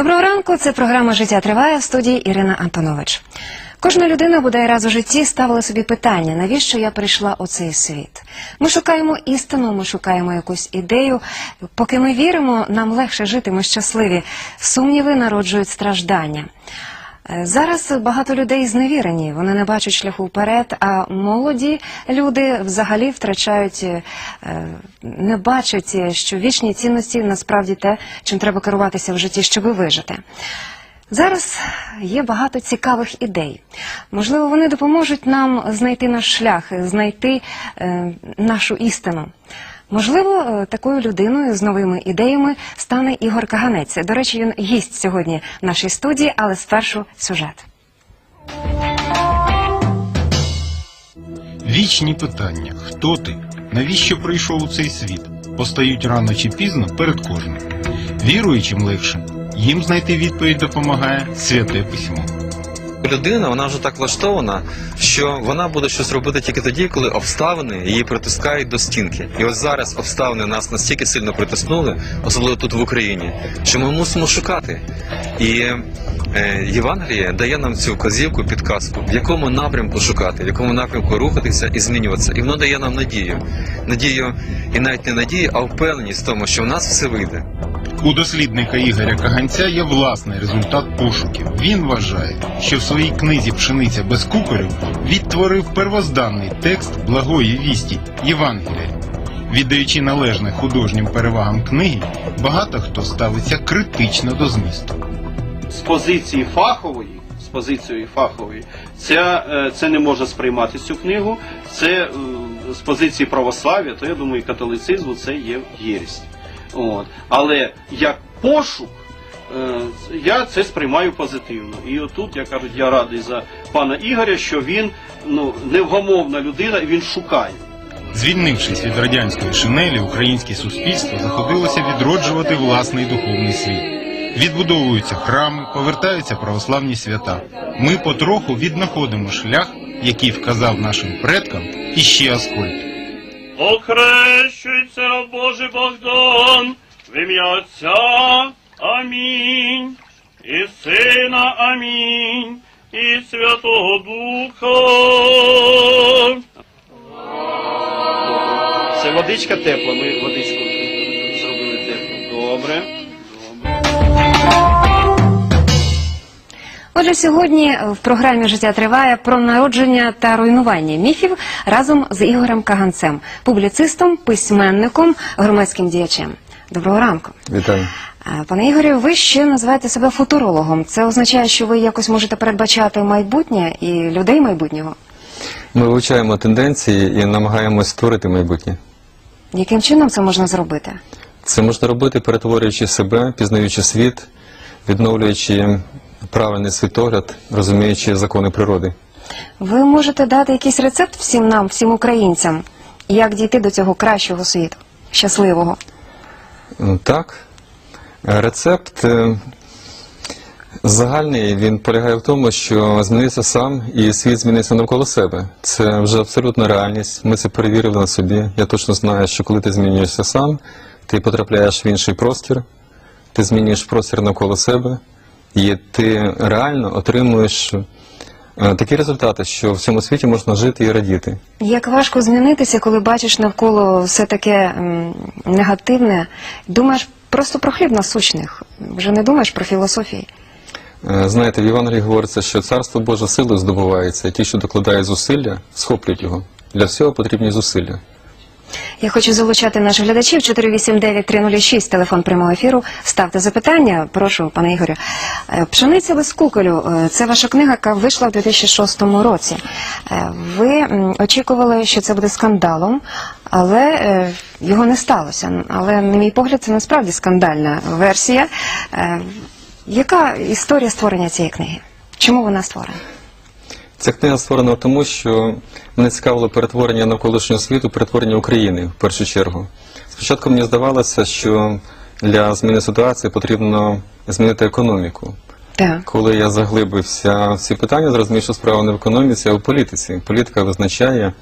Доброго ранку. Це програма Життя триває в студії Ірина Антонович. Кожна людина бодай раз у житті ставила собі питання, навіщо я прийшла у цей світ. Ми шукаємо істину, ми шукаємо якусь ідею. Поки ми віримо, нам легше жити, ми щасливі. Сумніви народжують страждання. Е, Зараз багато людей зневірені, вони не бачать шляху вперед, а молоді люди взагалі втрачають, е, не бачать, що вічні цінності насправді те, чим треба керуватися в житті, щоб вижити. Зараз є багато цікавих ідей. Можливо, вони допоможуть нам знайти наш шлях, знайти е, нашу істину. Можливо, е, такою людиною з новими ідеями стане Ігор Каганець. До речі, він гість сьогодні в нашій студії, але спершу сюжет. Вічні питання: хто ти? Навіщо прийшов у цей світ? Постають рано чи пізно перед кожним. Віруючим легше. Їм знайти відповідь допомагає святе письмо. Людина вона вже так влаштована, що вона буде щось робити тільки тоді, коли обставини її притискають до стінки. І ось зараз обставини нас настільки сильно притиснули, особливо тут в Україні, що ми мусимо шукати. І е, Євангеліє дає нам цю вказівку, підказку, в якому напрямку шукати, в якому напрямку рухатися і змінюватися. І воно дає нам надію. Надію, і навіть не надію, а впевненість в тому, що в нас все вийде. У дослідника Ігоря Каганця є власний результат пошуків. Він вважає, що в своїй книзі Пшениця без кукорів відтворив первозданний текст благої вісті Євангелія. Віддаючи належне художнім перевагам книги, багато хто ставиться критично до змісту. з позиції фахової, з позицією фахової, ця, е, це не може сприймати цю книгу. Це е, з позиції православ'я, то я думаю, католицизму це є єресь. От. Але як пошук, е, я це сприймаю позитивно. І отут я кажу, я радий за пана Ігоря, що він ну, невгамовна людина, і він шукає. Звільнившись від радянської шинелі, українське суспільство заходилося відроджувати власний духовний світ. Відбудовуються храми, повертаються православні свята. Ми потроху віднаходимо шлях, який вказав нашим предкам іще Аскольд. Охрещується раб Божий Богдан в ім'я Отця. Амінь. І Сина Амінь. І Святого Духа. Це водичка тепла, ми водичку зробили теплу. Добре. Отже, сьогодні в програмі Життя триває про народження та руйнування міфів разом з Ігорем Каганцем, публіцистом, письменником, громадським діячем. Доброго ранку. Вітаю. Пане Ігорю, ви ще називаєте себе футурологом. Це означає, що ви якось можете передбачати майбутнє і людей майбутнього. Ми вивчаємо тенденції і намагаємось створити майбутнє. Яким чином це можна зробити? Це можна робити, перетворюючи себе, пізнаючи світ, відновлюючи правильний світогляд, розуміючи закони природи. Ви можете дати якийсь рецепт всім нам, всім українцям, як дійти до цього кращого світу, щасливого. Так. Е, Рецепт е, загальний він полягає в тому, що змінився сам і світ змінився навколо себе. Це вже абсолютна реальність. Ми це перевірили на собі. Я точно знаю, що коли ти змінюєшся сам, ти потрапляєш в інший простір, ти змінюєш простір навколо себе, і ти реально отримуєш е, такі результати, що в цьому світі можна жити і радіти. Як важко змінитися, коли бачиш навколо все таке м, негативне, думаєш просто про хліб насущних, вже не думаєш про філософії. Е, Знаєте, в Євангелії говориться, що царство Боже силою здобувається, і ті, що докладають зусилля, схоплюють його. Для всього потрібні зусилля. Я хочу залучати наших глядачів 489-306, телефон прямого ефіру. Ставте запитання. Прошу, пане Ігорю. Е, Пшениця без куколю. е, Це ваша книга, яка вийшла в 2006 році. Е, Ви очікували, що це буде скандалом, але його не сталося. Але, на мій погляд, це насправді скандальна версія. Яка історія створення цієї книги? Чому вона створена? Ця книга створена тому, що мене цікавило перетворення навколишнього світу, перетворення України в першу чергу. Спочатку мені здавалося, що для зміни ситуації потрібно змінити економіку. Так. Коли я заглибився в ці питання, зрозумів, що справа не в економіці, а в політиці. Політика визначає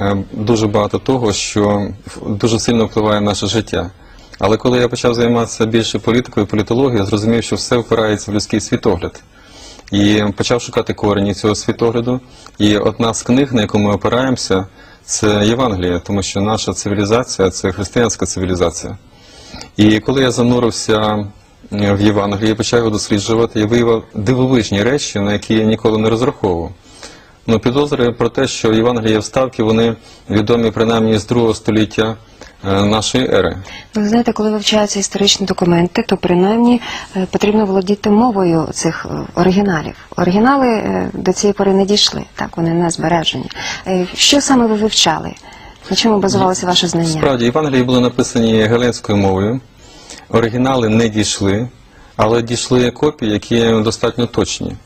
е, дуже багато того, що дуже сильно впливає на наше життя. Але коли я почав займатися більше політикою, політологією, зрозумів, що все впирається в людський світогляд. І почав шукати корені цього світогляду. І одна з книг, на яку ми опираємося, це Євангеліє, тому що наша цивілізація це християнська цивілізація. І коли я занурився е, в Євангелії, почав його досліджувати, я виявив дивовижні речі, на які я ніколи не розраховував. Ну, підозри про те, що Євангелія вставки вони відомі принаймні з другого століття нашої ери. Ви знаєте, коли вивчаються історичні документи, то принаймні е, потрібно володіти мовою цих е, оригіналів. Оригінали е, до цієї пори не дійшли, так вони не збережені. Е, Що саме ви вивчали? На чому базувалося ваше знання? Справді, Євангелії були написані геленською мовою, оригінали не дійшли, але дійшли копії, які достатньо точні.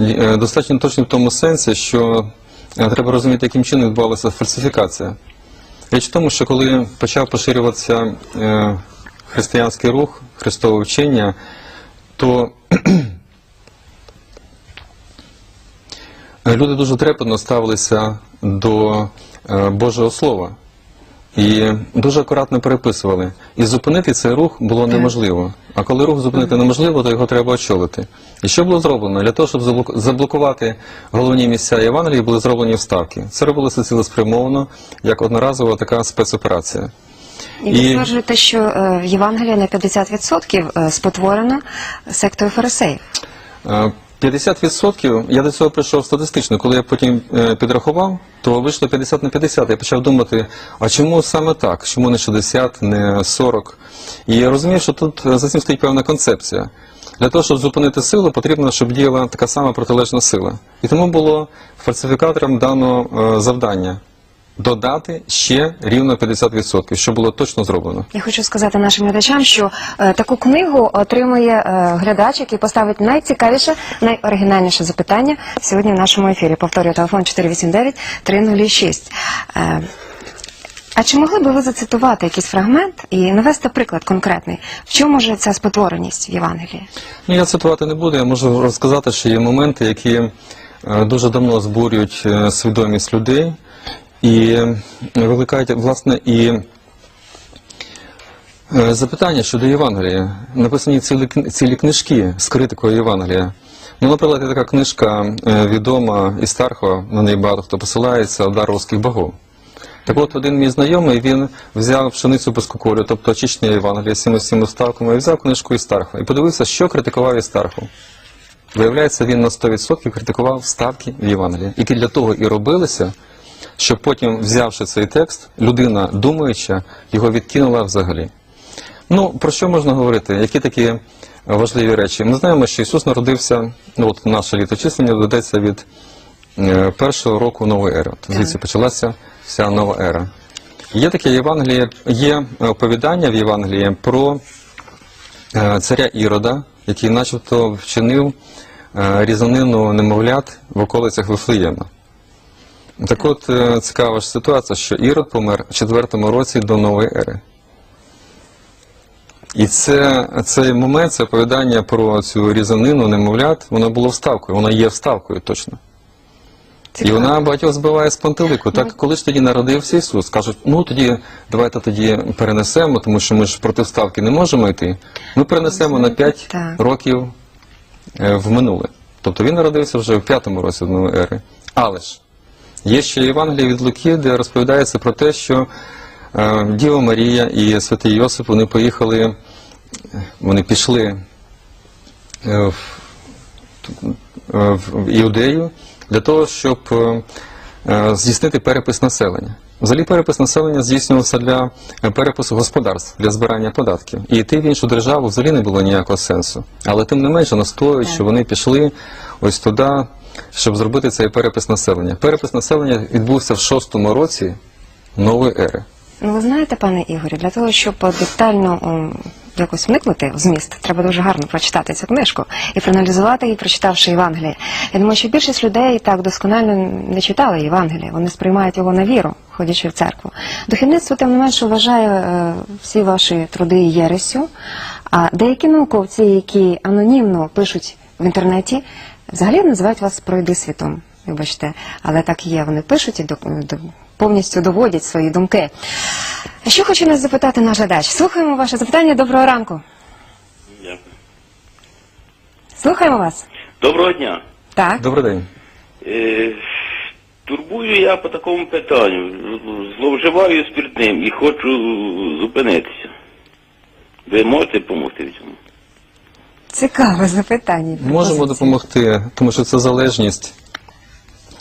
Е, Достатньо точні в тому сенсі, що е, треба розуміти, яким чином відбувалася фальсифікація. Річ в тому, що коли почав поширюватися е, християнський рух, христове вчення, то люди дуже трепетно ставилися до е, Божого Слова і дуже акуратно переписували. І зупинити цей рух було неможливо. А коли рух зупинити неможливо, то його треба очолити. І що було зроблено? Для того, щоб заблоку- заблокувати головні місця Євангелії, були зроблені вставки. Це робилося цілеспрямовано, як одноразова така спецоперація. І ви стверджуєте, що е, Євангелія на 50% е, спотворено сектою фарисеїв. Е, 50% я до цього прийшов статистично. Коли я потім е, підрахував, то вийшло 50 на 50. Я почав думати, а чому саме так? Чому не 60, не 40? І я розумів, що тут е, за цим стоїть певна концепція. Для того, щоб зупинити силу, потрібно, щоб діяла така сама протилежна сила. І тому було фальсифікаторам дано е, завдання додати ще рівно 50%, що було точно зроблено. Я хочу сказати нашим глядачам, що е, таку книгу отримує е, глядач, який поставить найцікавіше, найоригінальніше запитання сьогодні в нашому ефірі. Повторюю, телефон 489-306. Е, а чи могли би ви зацитувати якийсь фрагмент і навести приклад конкретний? В чому ж ця спотвореність в Євангелії? Ну, я цитувати не буду, я можу розказати, що є моменти, які е, дуже давно збурюють е, свідомість людей і е, викликають, власне, і е, запитання щодо Євангелія. Написані цілі, цілі книжки з критикою Євангелія. Ну, наприклад, є така книжка е, відома із Тархова, на неї багато хто посилається, «Удар русських богов». Так от один мій знайомий, він взяв пшеницю без куколю, тобто очищення Євангелія з цими всіми і взяв книжку Істархова. І подивився, що критикував Істархов. Виявляється, він на 100% критикував вставки в Євангелії, які для того і робилися, щоб потім, взявши цей текст, людина, думаюча, його відкинула взагалі. Ну, про що можна говорити? Які такі важливі речі? Ми знаємо, що Ісус народився, ну от наше літочислення ведеться від е, першого року нової ери. От звідси почалася вся нова ера. Є таке Євангеліє, є оповідання в Євангелії про е, царя Ірода, який начебто вчинив е, різанину немовлят в околицях Вифлеєма. Так от е, цікава ж ситуація, що Ірод помер в 4 році до нової ери. І це, цей момент, це оповідання про цю різанину немовлят, воно було вставкою, воно є вставкою точно. І вона багатьох збиває з пантелику. Так, коли ж тоді народився Ісус, кажуть, ну тоді давайте тоді перенесемо, тому що ми ж проти вставки не можемо йти. Ми перенесемо на 5 Так. років е, в минуле. Тобто він народився вже в п'ятому році нової ери. Але ж є ще Євангеліє від Луки, де розповідається про те, що е, Діва Марія і святий Йосип вони поїхали, вони пішли е, в е, в Іудею для того, щоб здійснити перепис населення. Взагалі перепис населення здійснювався для перепису господарств, для збирання податків. І йти в іншу державу взагалі не було ніякого сенсу. Але тим не менше настоюють, що вони пішли ось туди, щоб зробити цей перепис населення. Перепис населення відбувся в шостому році нової ери. Ну, ви знаєте, пане Ігорі, для того, щоб детально якось вникнути в зміст, треба дуже гарно прочитати цю книжку і проаналізувати її, прочитавши Євангеліє. Я думаю, що більшість людей так досконально не читали Євангеліє, вони сприймають його на віру, ходячи в церкву. Духовництво, тим не менше, вважає е, всі ваші труди єресю, а деякі науковці, які анонімно пишуть в інтернеті, взагалі називають вас пройди світом. Вибачте, але так є. Вони пишуть і до, до- повністю доводять свої думки. Що хоче нас запитати наш глядач? Слухаємо ваше запитання. Доброго ранку. Дякую. Слухаємо вас. Доброго дня. Так. Добрий день. Е, турбую я по такому питанню. Зловживаю спиртним і хочу зупинитися. Ви можете допомогти в цьому? Цікаве запитання. Можемо допомогти, тому що це залежність,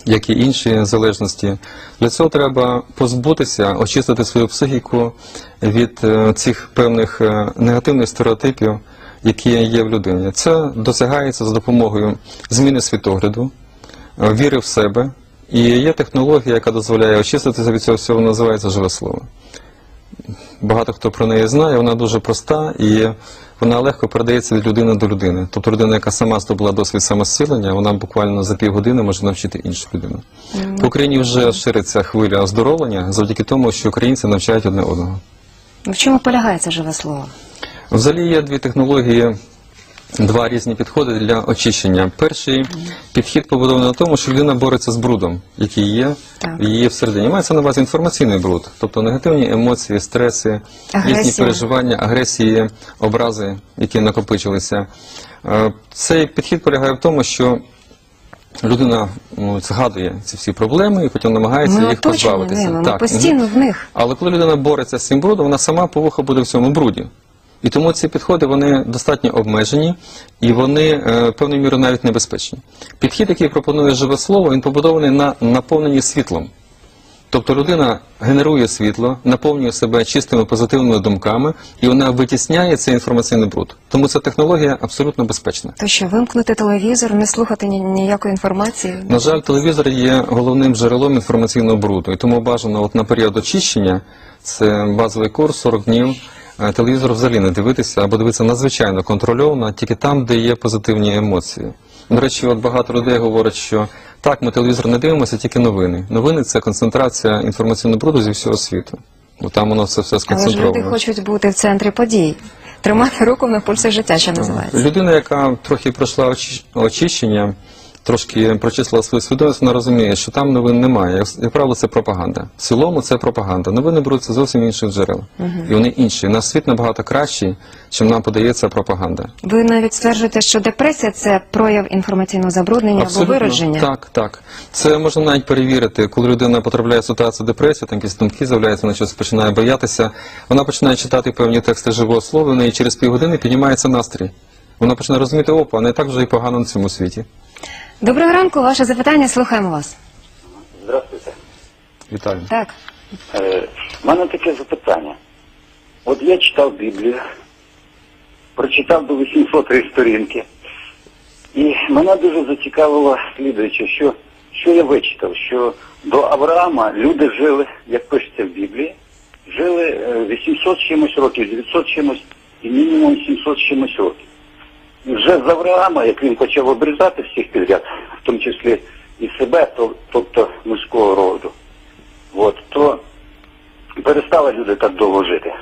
як і інші залежності. Для цього треба позбутися, очистити свою психіку від е, цих певних е, негативних стереотипів, які є в людині. Це досягається за допомогою зміни світогляду, е, віри в себе. І є технологія, яка дозволяє очиститися від цього всього, називається живе слово. Багато хто про неї знає, вона дуже проста і вона легко передається від людини до людини. Тобто людина, яка сама здобула досвід самосцілення, вона буквально за півгодини може навчити іншу людину. В Україні вже шириться хвиля оздоровлення завдяки тому, що українці навчають одне одного. В чому полягає це живе слово? Взагалі є дві технології, два різні підходи для очищення. Перший підхід побудований на тому, що людина бореться з брудом, який є в її всередині. Мається на увазі інформаційний бруд, тобто негативні емоції, стреси, Агресія. різні переживання, агресії, образи, які накопичилися. Е, Цей підхід полягає в тому, що людина ну, згадує ці всі проблеми і потім намагається Ми їх позбавитися. ними, ми Так, постійно в них. але коли людина бореться з цим брудом, вона сама по вуха буде в цьому бруді. І тому ці підходи вони достатньо обмежені і вони е, певною мірою навіть небезпечні. Підхід, який пропонує живе слово, він побудований на наповненні світлом. Тобто людина генерує світло, наповнює себе чистими позитивними думками, і вона витісняє цей інформаційний бруд. Тому ця технологія абсолютно безпечна. То що, вимкнути телевізор, не слухати ні- ніякої інформації? На жаль, телевізор є головним джерелом інформаційного бруду, і тому бажано от на період очищення, це базовий курс 40 днів. Е, Телевізор взагалі не дивитися або дивитися надзвичайно контрольовано, тільки там, де є позитивні емоції. До речі, от багато людей говорять, що так, ми телевізор не дивимося, тільки новини. Новини це концентрація інформаційного бруду зі всього світу. Бо там воно все, все Але ж люди хочуть бути в центрі подій. Тримати руку на пульсі життя, що називається. Людина, яка трохи пройшла очищення, трошки прочислила свою свідомість, вона розуміє, що там новин немає. Як, як правило, це пропаганда. В цілому це пропаганда. Новини беруться зовсім інших джерел. І вони інші. Наш світ набагато кращий, чим нам подається пропаганда. Ви навіть стверджуєте, що депресія це прояв інформаційного забруднення або виродження. Так, так. Це можна навіть перевірити, коли людина потрапляє в ситуацію депресії, там якісь думки з'являються, вона щось починає боятися. Вона починає читати певні тексти живого слова, і через півгодини піднімається настрій. Вона починає розуміти, опа, не так вже і погано на цьому світі. Доброго ранку, ваше запитання, слухаємо вас. Здравствуйте. Вітаю. Так. Е, в мене таке запитання. От я читав Біблію, прочитав до 800 сторінки, і мене дуже зацікавило слідуюче, що, що я вичитав, що до Авраама люди жили, як пишеться в Біблії, жили е, 800 чимось років, 900 чимось і мінімум 700 чимось років. Вже з Авраама, як він почав обрізати всіх підряд, в тому числі і себе, то, тобто мужського роду, от, то перестали люди так довго жити.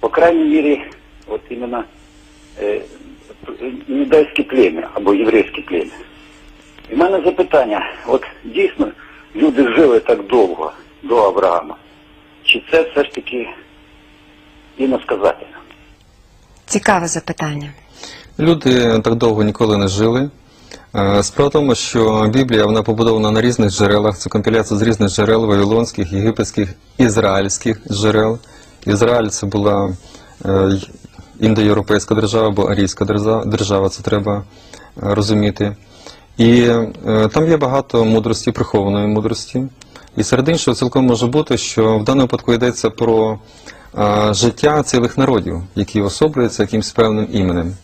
По крайній мірі, от іменно е, плем'я або єврейське плем'я. І в мене запитання, от дійсно люди жили так довго до Авраама, чи це все ж таки іносказательно? Цікаве запитання. Люди так довго ніколи не жили. Е, Справа в тому, що Біблія вона побудована на різних джерелах. Це компіляція з різних джерел вавилонських, єгипетських, ізраїльських джерел. Ізраїль це була е, індоєвропейська держава або арійська держава, це треба е, розуміти. І там є багато мудрості, прихованої мудрості. І серед іншого цілком може бути, що в даному випадку йдеться про життя цілих народів, які особлюються якимсь певним іменем.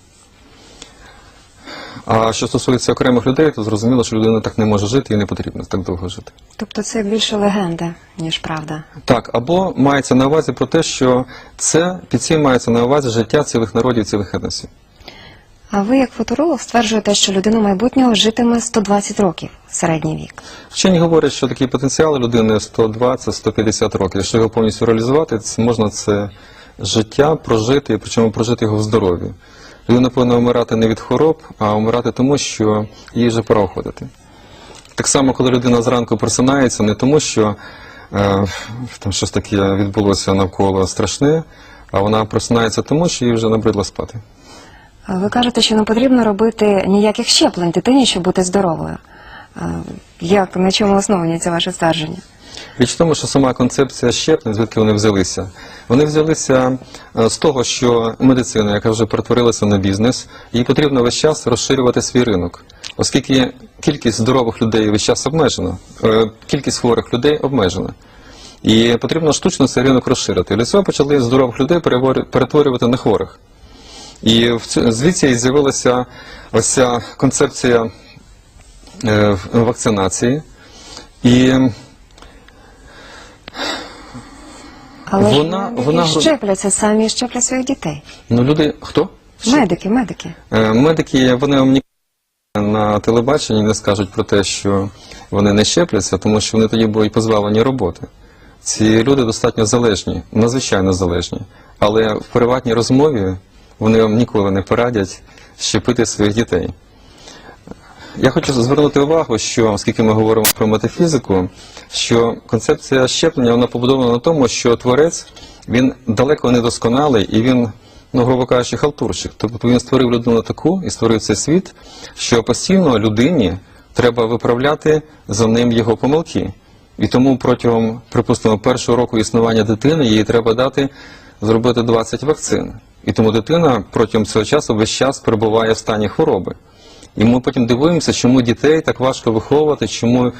А що стосується окремих людей, то зрозуміло, що людина так не може жити і не потрібно так довго жити. Тобто це більше легенда, ніж правда. Так, або мається на увазі про те, що це під цим мається на увазі життя цілих народів, цілих етносів. А ви, як футуролог, стверджуєте, що людина майбутнього житиме 120 років, середній вік. Вчені говорять, що такий потенціал людини 120-150 років. Якщо його повністю реалізувати, можна це життя прожити, причому прожити його в здоров'ї. Людина повинна вмирати не від хвороб, а вмирати тому, що їй вже пора уходити. Так само, коли людина зранку просинається, не тому, що е, там щось таке відбулося навколо страшне, а вона просинається тому, що їй вже набридло спати. Ви кажете, що не потрібно робити ніяких щеплень дитині, щоб бути здоровою. Е, Як на чому основані це ваше ствердження? Річ в тому, що сама концепція щеплень, звідки вони взялися? Вони взялися е, з того, що медицина, яка вже перетворилася на бізнес, їй потрібно весь час розширювати свій ринок, оскільки кількість здорових людей весь час обмежена, е, кількість хворих людей обмежена. І потрібно штучно цей ринок розширити. Для цього почали здорових людей перетворювати на хворих. І звідси і з'явилася ось ця концепція е, вакцинації. І Але Вона- медики вона- щепляться самі щеплять своїх дітей. ну, люди хто? Медики, медики. Е, Медики вони вам ніколи на телебаченні не скажуть про те, що вони не щепляться, тому що вони тоді будуть позбавлені роботи. Ці люди достатньо залежні, надзвичайно залежні. Але в приватній розмові вони вам ніколи не порадять щепити своїх дітей. Я хочу звернути увагу, що оскільки ми говоримо про метафізику, що концепція щеплення вона побудована на тому, що творець він далеко не досконалий і він, ну грубо кажучи, халтурщик. Тобто він створив людину таку і створив цей світ, що постійно людині треба виправляти за ним його помилки. І тому протягом, припустимо, першого року існування дитини їй треба дати зробити 20 вакцин. І тому дитина протягом цього часу весь час перебуває в стані хвороби. І ми потім дивуємося, чому дітей так важко виховувати, чому е,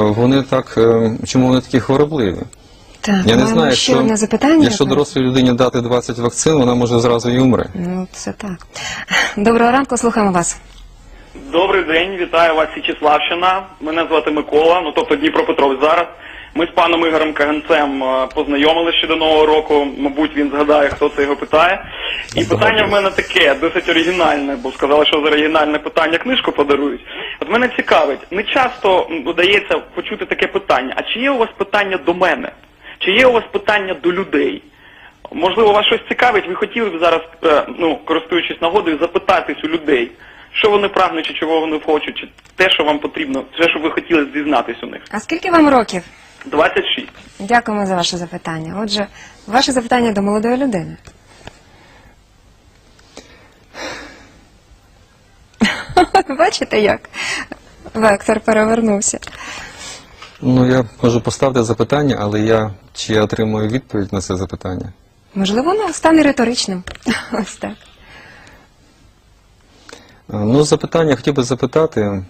вони так, е, чому вони такі хворобливі. Так, Я не маємо знаю, ще якщо, одне запитання. якщо дорослій людині дати 20 вакцин, вона може зразу і умре. Ну, це так. Доброго ранку, слухаємо вас. Добрий день, вітаю вас Січеславщина. Мене звати Микола, ну тобто Дніпропетровськ зараз. Ми з паном Ігорем Каганцем е, познайомилися ще до Нового року. Мабуть, він згадає, хто це його питає. І питання в мене таке, досить оригінальне, бо сказали, що за оригінальне питання книжку подарують. От мене цікавить, не часто м, удається почути таке питання. А чи є у вас питання до мене? Чи є у вас питання до людей? Можливо, вас щось цікавить, ви хотіли б зараз, е, ну, користуючись нагодою, запитатись у людей, що вони прагнуть, чи чого вони хочуть, чи те, що вам потрібно, те, що ви хотіли дізнатись у них. А скільки вам років? 26. Дякуємо за ваше запитання. Отже, ваше запитання до молодої людини. Бачите як? Вектор перевернувся. Ну я можу поставити запитання, але я чи я отримую відповідь на це запитання? Можливо, воно стане риторичним. Ось так. Ну, запитання хотів би запитати,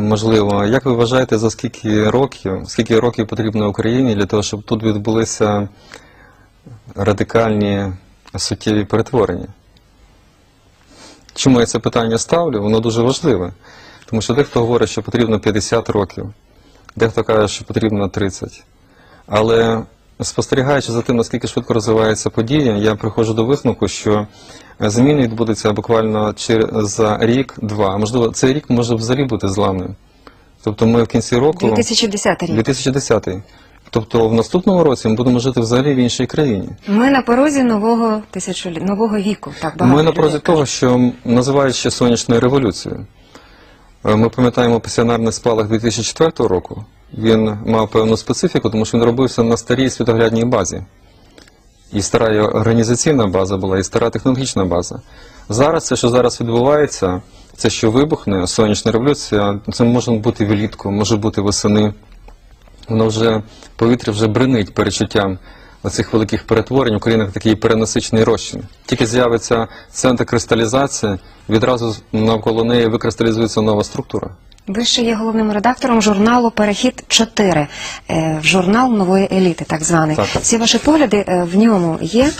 можливо, як ви вважаєте, за скільки років, скільки років потрібно Україні для того, щоб тут відбулися радикальні суттєві перетворення? Чому я це питання ставлю? Воно дуже важливе. Тому що дехто говорить, що потрібно 50 років, дехто каже, що потрібно 30. Але спостерігаючи за тим, наскільки швидко розвиваються події, я приходжу до висновку, що зміни відбудуться буквально за рік-два. Можливо, цей рік може взагалі бути зламним. Тобто ми в кінці року 2010 рік. 2010. Тобто в наступному році ми будемо жити взагалі в іншій країні. Ми на порозі нового тисячоліття, нового віку. Так багато Ми на порозі того, що називають ще сонячною революцією. Е, Ми пам'ятаємо пасіонарний спалах 2004 року. Він мав певну специфіку, тому що він робився на старій світоглядній базі. І стара організаційна база була, і стара технологічна база. Зараз це, що зараз відбувається, це що вибухне, сонячна революція, це може бути влітку, може бути восени. Воно вже повітря вже бринить перечуттям оцих великих перетворень. Україна такий перенасичений розчин. Тільки з'явиться центр кристалізації, відразу навколо неї викристалізується нова структура. Ви ще є головним редактором журналу Перехід 4 е, журнал нової еліти, так званий. Так. Ці ваші погляди е, в ньому є.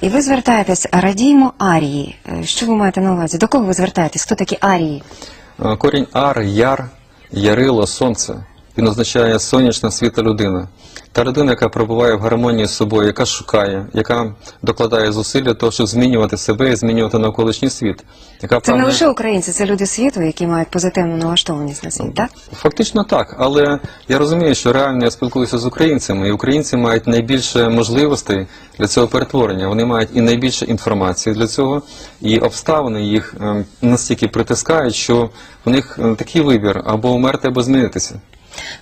І ви звертаєтесь радіймо арії. Е, Що ви маєте на увазі? До кого ви звертаєтесь? Хто такі арії? Корінь ар, яр, ярило, сонце. Він означає сонячна світа людина. Та людина, яка перебуває в гармонії з собою, яка шукає, яка докладає зусиль для того, щоб змінювати себе і змінювати навколишній світ. Яка Це не лише українці, це люди світу, які мають позитивну налаштованість на світ, так? Фактично так, але я розумію, що реально я спілкуюся з українцями, і українці мають найбільше можливостей для цього перетворення. Вони мають і найбільше інформації для цього, і обставини їх ем, настільки притискають, що в них е, такий вибір або вмерти, або змінитися.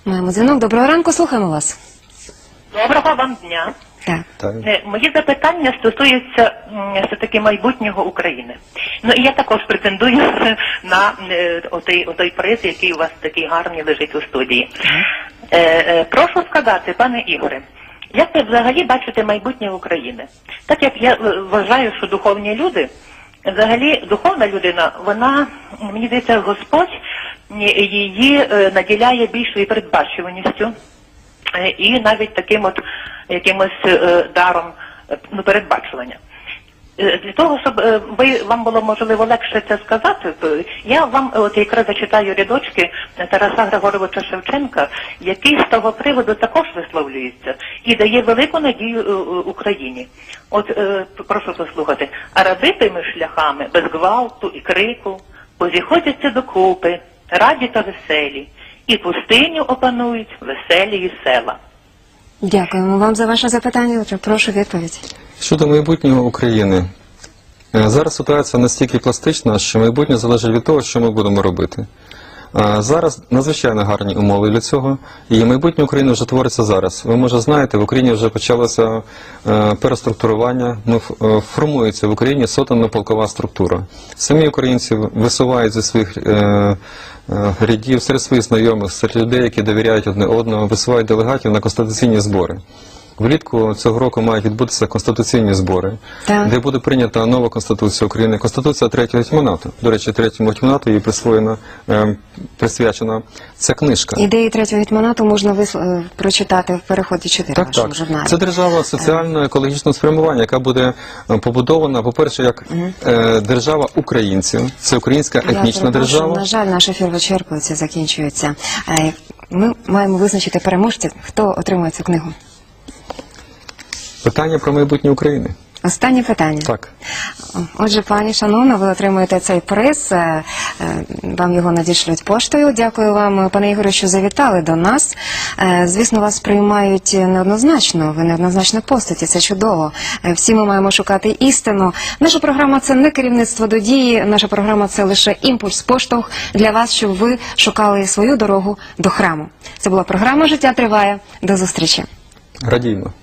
Маємо дзвінок. Доброго ранку, слухаємо вас. Доброго вам дня. Так. Е, Мої запитання стосуються все-таки майбутнього України. Ну і я також претендую на е, отий, отой приз, який у вас такий гарний лежить у студії. Е, прошу сказати, пане Ігоре, як ви взагалі бачите майбутнє України? Так як я вважаю, що духовні люди, взагалі духовна людина, вона, мені здається, Господь її е, наділяє більшою передбачуваністю е, і навіть таким от якимось е, даром ну, передбачування. Для того, щоб ви вам було можливо легше це сказати, я вам от якраз зачитаю рядочки Тараса Григоровича Шевченка, який з того приводу також висловлюється і дає велику надію Україні. От прошу послухати, а раби тими шляхами без гвалту і крику позіходяться докупи, раді та веселі, і пустиню опанують веселі і села. Дякуємо вам за ваше запитання. Отже, Прошу відповідь. Щодо майбутнього України, Е, зараз ситуація настільки пластична, що майбутнє залежить від того, що ми будемо робити. Зараз надзвичайно гарні умови для цього, і майбутнє України вже твориться зараз. Ви може знаєте, в Україні вже почалося е, переструктурування. Ф- е, формується в Україні сотенно-полкова структура. Самі українці висувають зі своїх е, рядів серед своїх знайомих, серед людей, які довіряють одне одному, висувають делегатів на конституційні збори. Влітку цього року мають відбутися конституційні збори, Так. де буде прийнята нова конституція України, конституція третього гетьманату. До речі, третьому гетьманату їй присвоєна е, присвячена ця книжка. Ідеї третього гетьманату можна вис... е, прочитати в переході 4 Так, в вашому так. журналі. Це держава соціально-екологічного спрямування, яка буде е, побудована, по-перше, як е, держава українців. Це українська етнічна перепрошую, держава. На жаль, наш ефір вичерпується, закінчується. Е, Ми маємо визначити переможця, хто отримує цю книгу. Питання про майбутнє України. Останнє питання. Так. Отже, пані шановна, ви отримуєте цей приз. е, е, Вам його надішлють поштою. Дякую вам, пане Ігоре, що завітали до нас. Е, Звісно, вас приймають неоднозначно. Ви неоднозначна постаті. Це чудово. Всі ми маємо шукати істину. Наша програма це не керівництво до дії. Наша програма це лише імпульс, поштовх для вас, щоб ви шукали свою дорогу до храму. Це була програма Життя триває. До зустрічі. Радійно.